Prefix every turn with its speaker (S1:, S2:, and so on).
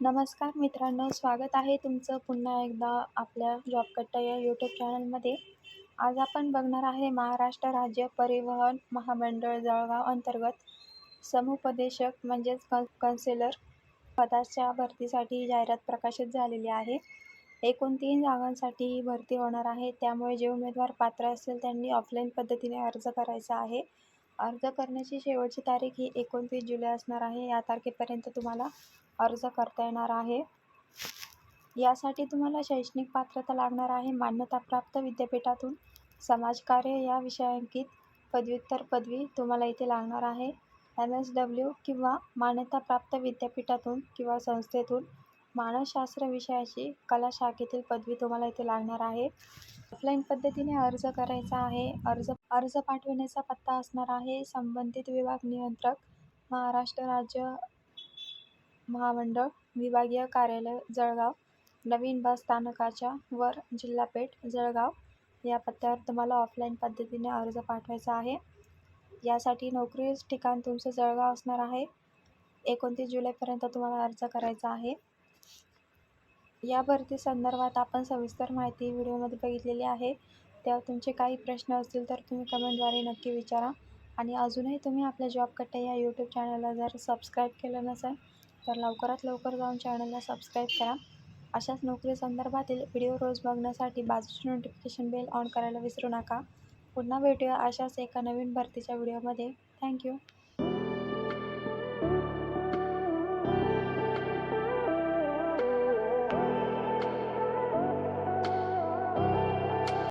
S1: नमस्कार मित्रांनो स्वागत आहे तुमचं पुन्हा एकदा आपल्या जॉब कट्टा या यूट्यूब चॅनलमध्ये आज आपण बघणार आहे महाराष्ट्र राज्य परिवहन महामंडळ जळगाव अंतर्गत समुपदेशक म्हणजेच कन कन्सेलर पदाच्या भरतीसाठी जाहिरात प्रकाशित झालेली आहे. एकूण तीन जागांसाठी ही भरती होणार आहे. त्यामुळे जे उमेदवार पात्र असतील त्यांनी ऑफलाईन पद्धतीने अर्ज करायचा आहे. अर्ज करण्याची शेवटची तारीख ही एकोणतीस जुलै असणार आहे. या तारखेपर्यंत तुम्हाला अर्ज करता येणार आहे. यासाठी तुम्हाला शैक्षणिक पात्रता लागणार आहे. मान्यताप्राप्त विद्यापीठातून समाजकार्य या विषयांकित पदव्युत्तर पदवी तुम्हाला इथे लागणार आहे. एम एस डब्ल्यू किंवा मान्यताप्राप्त विद्यापीठातून किंवा संस्थेतून मानसशास्त्र विषयाची कला शाखेतील पदवी तुम्हाला इथे लागणार आहे. ऑफलाईन पद्धतीने अर्ज करायचा आहे. अर्ज अर्ज पाठविण्याचा पत्ता असणार आहे. संबंधित विभाग नियंत्रक महाराष्ट्र राज्य महामंडळ विभागीय कार्यालय जळगाव. नवीन बस स्थानकाच्या वर जिल्हा पेठ जळगाव. या पत्त्यावर तुम्हाला ऑफलाईन पद्धतीने अर्ज पाठवायचा आहे. यासाठी नोकरी ठिकाण तुमचं जळगाव असणार आहे. एकोणतीस जुलैपर्यंत तुम्हाला अर्ज करायचा आहे. या भरती संदर्भात आपण सविस्तर माहिती व्हिडिओमध्ये बघितलेली आहे. त्या तुमचे काही प्रश्न असतील तर तुम्ही कमेंटद्वारे नक्की विचारा. आणि अजूनही तुम्ही आपल्या जॉब कट्टे या यूट्यूब चॅनलला जर सबस्क्राईब केलं नसेल तर लवकरात लवकर जाऊन चॅनलला सबस्क्राईब करा. अशाच नोकरी संदर्भातील व्हिडिओ रोज बघण्यासाठी बाजूची नोटिफिकेशन बेल ऑन करायला विसरू नका. पुन्हा भेटूया अशाच एका नवीन भरतीच्या व्हिडिओमध्ये थँक्यू